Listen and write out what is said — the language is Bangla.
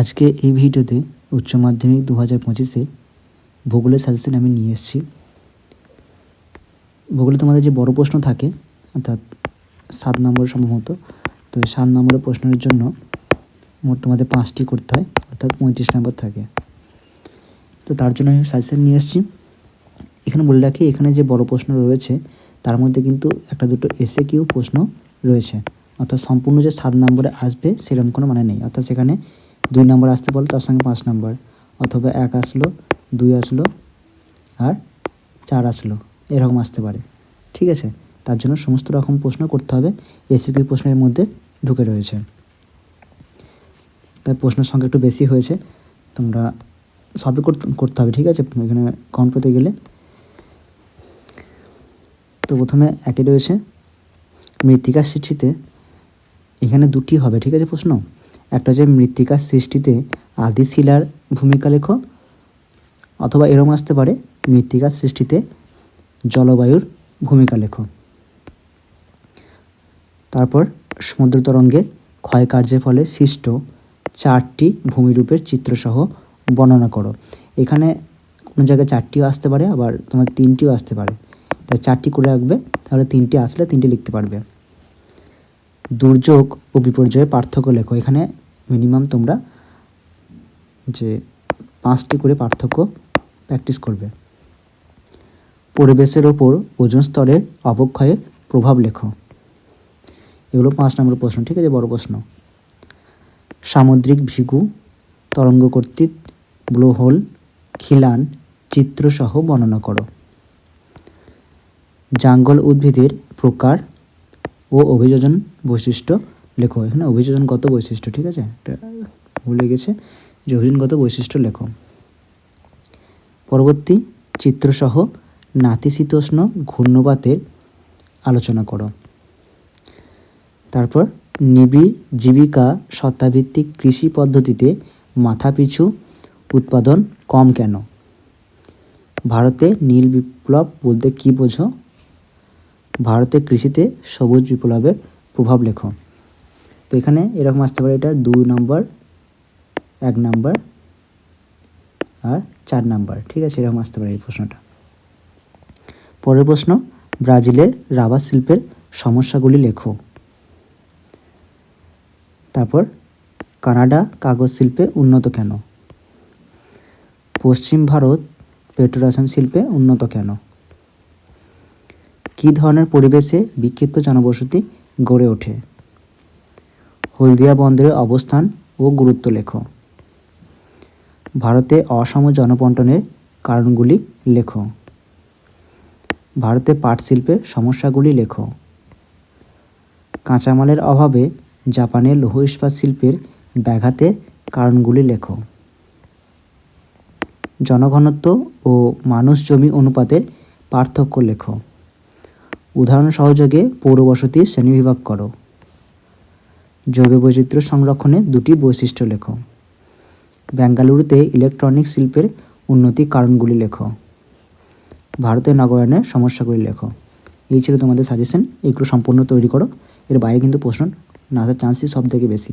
আজকে এই ভিডিওতে উচ্চ মাধ্যমিক দু হাজার পঁচিশে ভূগোলের সাজেশন আমি নিয়ে এসেছি। ভূগোলে তোমাদের যে বড় প্রশ্ন থাকে, অর্থাৎ সাত নম্বর সম্ভবত, তো এই সাত নম্বরের প্রশ্নের জন্য মোট তোমাদের পাঁচটি করতে হয়, অর্থাৎ পঁয়ত্রিশ নম্বর থাকে। তো তার জন্য আমি সাজেশন নিয়ে এসেছি। এখানে বলে রাখি, এখানে যে বড় প্রশ্ন রয়েছে, তার মধ্যে কিন্তু একটা দুটো এসে কিউ প্রশ্ন রয়েছে। অর্থাৎ সম্পূর্ণ যে সাত নম্বরে আসবে, সেরকম কোনো মানে নেই। অর্থাৎ সেখানে দুই নম্বর আসতে পারল তার সঙ্গে পাঁচ নম্বর। অথবা এক আসলো, দুই আসলো, আর চার আসলো। এরকম আসতে পারে। ঠিক আছে? তার জন্য সমস্ত রকম প্রশ্ন করতে হবে। এসিকিউ প্রশ্নের মধ্যে ঢুকে রয়েছে। তাই প্রশ্নের সংখ্যা একটু বেশি হয়েছে। তোমরা সবই করতে- হবে। ঠিক আছে? এখানে কম পেতে গেলে। তো প্রথমে একই রয়েছে। মৃত্তিকার সৃষ্টিতে এখানে দুটি হবে। ঠিক আছে প্রশ্ন? একটা হচ্ছে মৃত্তিকার সৃষ্টিতে আদি শিলার ভূমিকা লেখো, অথবা এরম আসতে পারে, মৃত্তিকার সৃষ্টিতে জলবায়ুর ভূমিকা লেখো। তারপর সমুদ্র তরঙ্গের ক্ষয়কার্যের ফলে সৃষ্ট চারটি ভূমিরূপের চিত্রসহ বর্ণনা করো। এখানে কোনো জায়গায় চারটিও আসতে পারে, আবার তোমার তিনটিও আসতে পারে। তাই চারটি করে রাখবে, তাহলে তিনটি আসলে তিনটি লিখতে পারবে। দুর্যোগ ও বিপর্যয়ের পার্থক্য লেখো। এখানে মিনিমাম তোমরা যে পাঁচটি করে পার্থক্য প্র্যাকটিস করবে। পরিবেশের ওপর ওজন স্তরের অবক্ষয়ের প্রভাব লেখো। এগুলো পাঁচ নম্বর প্রশ্ন, ঠিক আছে? বড় প্রশ্ন। সামুদ্রিক ভিগু, তরঙ্গ কর্তৃক ব্লোহোল, খিলান, চিত্রসহ বর্ণনা করো। জাঙ্গল উদ্ভিদের প্রকার ও অভিযোজন বৈশিষ্ট্য। লেখো, এখানে অভিযোজনগত বৈশিষ্ট্য, ঠিক আছে? এটা ভুলে গেছে। যে অভিযোজনগত বৈশিষ্ট্য লেখো। পরবর্তী, চিত্রসহ নাতিশীতোষ্ণ ঘূর্ণপাতের আলোচনা করো। তারপর নিবিড় জীবিকা সত্তাভিত্তিক কৃষি পদ্ধতিতে মাথাপিছু উৎপাদন কম কেন? ভারতে নীল বিপ্লব বলতে কী বোঝো? ভারতে কৃষিতে সবুজ বিপ্লবের প্রভাব লেখো। তো এখানে এরকম আসতে পারে এটা দুই নম্বর, এক নাম্বার আর চার নাম্বার। ঠিক আছে, এরকম আসতে পারে এই প্রশ্নটা। পরের প্রশ্ন, ব্রাজিলের রাবার শিল্পের সমস্যাগুলি লেখো। তারপর, কানাডা কাগজ শিল্পে উন্নত কেন? পশ্চিম ভারত পেট্রোরাসায়ন শিল্পে উন্নত কেন? কী ধরনের পরিবেশে বিক্ষিপ্ত জনবসতি গড়ে ওঠে? হলদিয়া বন্দরের অবস্থান ও গুরুত্ব লেখ। ভারতে অসম জনবন্টনের কারণগুলি লেখো। ভারতে পাট শিল্পের সমস্যাগুলি লেখো। কাঁচামালের অভাবে জাপানে লৌহ ইস্পাত শিল্পের ব্যাঘাতের কারণগুলি লেখো। জনঘনত্ব ও মানুষ জমি অনুপাতের পার্থক্য লেখো। উদাহরণ সহযোগে পৌরবসতি শ্রেণীবিভাগ করো। জৈব বৈচিত্র্য সংরক্ষণে দুটি বৈশিষ্ট্য লেখো। বেঙ্গালুরুতে ইলেকট্রনিক শিল্পের উন্নতি কারণগুলি লেখো। ভারতের নগরায়নের সমস্যাগুলি লেখো। এই ছিল তোমাদের সাজেশন এগুলো সম্পূর্ণ তৈরি করো। এর বাইরে কিন্তু প্রশ্ন না চান্সই সব থেকে বেশি।